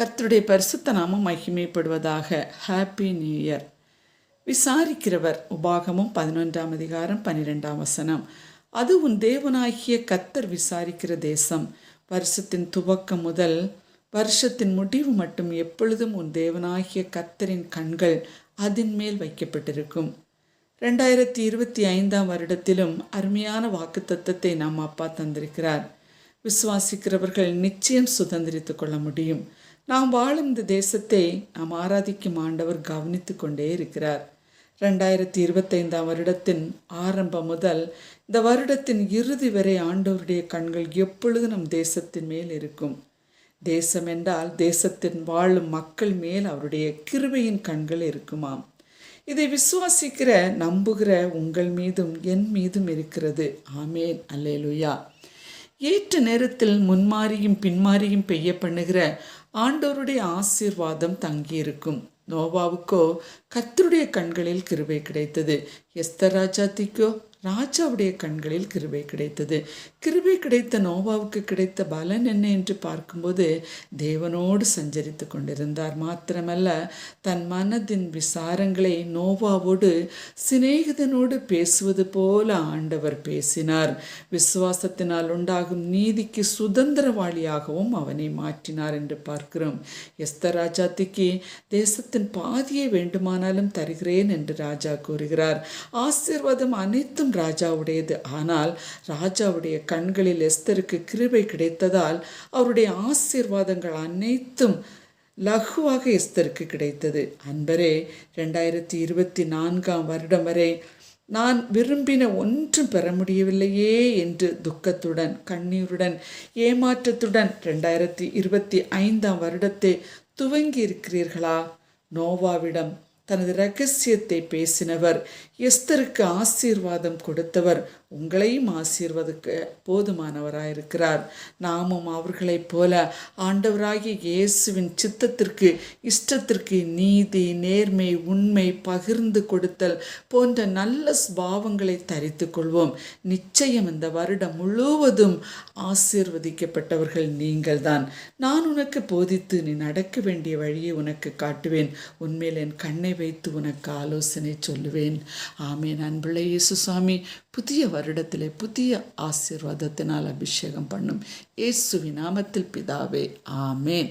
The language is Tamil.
கர்த்தருடைய பரிசுத்த நாமம் மகிமைப்படுவதாக. ஹாப்பி நியூ இயர் விசாரிக்கிறவர் உபாகமும் பதினொன்றாம் அதிகாரம் பன்னிரெண்டாம் வசனம். அது உன் தேவனாகிய கத்தர் விசாரிக்கிற தேசம். வருஷத்தின் துவக்கம் முதல் வருஷத்தின் முடிவு மட்டும் எப்பொழுதும் உன் தேவனாகிய கத்தரின் கண்கள் அதன் மேல் வைக்கப்பட்டிருக்கும். ரெண்டாயிரத்தி இருபத்தி ஐந்தாம் வருடத்திலும் அருமையான வாக்குத்தத்தத்தை நம் அப்பா தந்திருக்கிறார். விசுவாசிக்கிறவர்கள் நிச்சயம் சுதந்திரித்து கொள்ள முடியும். நாம் வாழும் இந்த தேசத்தை நாம் ஆராதிக்கும் ஆண்டவர் கவனித்து கொண்டே இருக்கிறார். ரெண்டாயிரத்தி இருபத்தைந்தாம் வருடத்தின் ஆரம்பம் முதல் இந்த வருடத்தின் இறுதி வரை ஆண்டவருடைய கண்கள் எப்பொழுதும் நம் தேசத்தின் மேல் இருக்கும்? தேசம் என்றால் தேசத்தின் வாழும் மக்கள் மேல் அவருடைய கிருபையின் கண்கள் இருக்குமாம். இதை விசுவாசிக்கிற நம்புகிற உங்கள் மீதும் என் மீதும் இருக்கிறது. ஆமேன். அல்லேலுயா. ஏற்ற நேரத்தில் முன்மாறியும் பின்மாறியும் பெய்ய பண்ணுகிற ஆண்டோருடைய ஆசீர்வாதம் தங்கியிருக்கும். நோவாவுக்கோ கத்தருடைய கண்களில் கிருபை கிடைத்தது. எஸ்தர் ராஜாத்திக்கோ ராஜாவுடைய கண்களில் கிருபை கிடைத்தது. கிருபை கிடைத்த நோவாவுக்கு கிடைத்த பலன் என்ன என்று பார்க்கும்போது தேவனோடு சஞ்சரித்து கொண்டிருந்தார். மாத்திரமல்ல தன் மனதின் விசாரங்களை நோவாவோடு சிநேகிதனோடு பேசுவது போல ஆண்டவர் பேசினார். விசுவாசத்தினால் உண்டாகும் நீதிக்கு சுதந்திரவாளியாகவும் அவனை மாற்றினார் என்று பார்க்கிறோம். எஸ்தர் ராஜாத்திக்கு தேசத்தின் பாதியை வேண்டுமானாலும் தருகிறேன் என்று ராஜா கூறுகிறார். ஆசீர்வாதம் அனைத்தும் ராஜாவுடையது. ஆனால் ராஜாவுடைய கண்களில் எஸ்தருக்கு கிருபை கிடைத்ததால் அவருடைய ஆசீர்வாதங்கள் அனைத்தும் லகுவாக எஸ்தருக்கு கிடைத்தது. அன்பரே ரெண்டாயிரத்தி இருபத்தி நான்காம் வருடம் வரை நான் விரும்பின ஒன்றும் பெற முடியவில்லையே என்று துக்கத்துடன் கண்ணீருடன் ஏமாற்றத்துடன் ரெண்டாயிரத்தி இருபத்தி ஐந்தாம் வருடத்தை துவங்கி இருக்கிறீர்களா நோவாவிடம் தனது ரகசியத்தை பேசினவர். எஸ்தருக்கு ஆசீர்வாதம் கொடுத்தவர். உங்களையும் ஆசீர்வதுக்கு போதுமானவராயிருக்கிறார். நாமும் அவர்களைப் போல ஆண்டவராகிய இயேசுவின் சித்தத்திற்கு இஷ்டத்திற்கு நீதி நேர்மை உண்மை பகிர்ந்து கொடுத்தல் போன்ற நல்ல சுபாவங்களை தரித்து கொள்வோம். நிச்சயம் இந்த வருடம் முழுவதும் ஆசீர்வதிக்கப்பட்டவர்கள் நீங்கள்தான். நான் உனக்கு போதித்து நீ நடக்க வேண்டிய வழியை உனக்கு காட்டுவேன். உண்மையில் என் கண்ணை வைத்து உனக்கு ஆலோசனை சொல்லுவேன். ஆமேன். அன்புள்ள இயேசு சுவாமி புதிய வருடத்திலே புதிய ஆசீர்வாதத்தினால் அபிஷேகம் பண்ணும் இயேசுவின் நாமத்தில் பிதாவே ஆமேன்.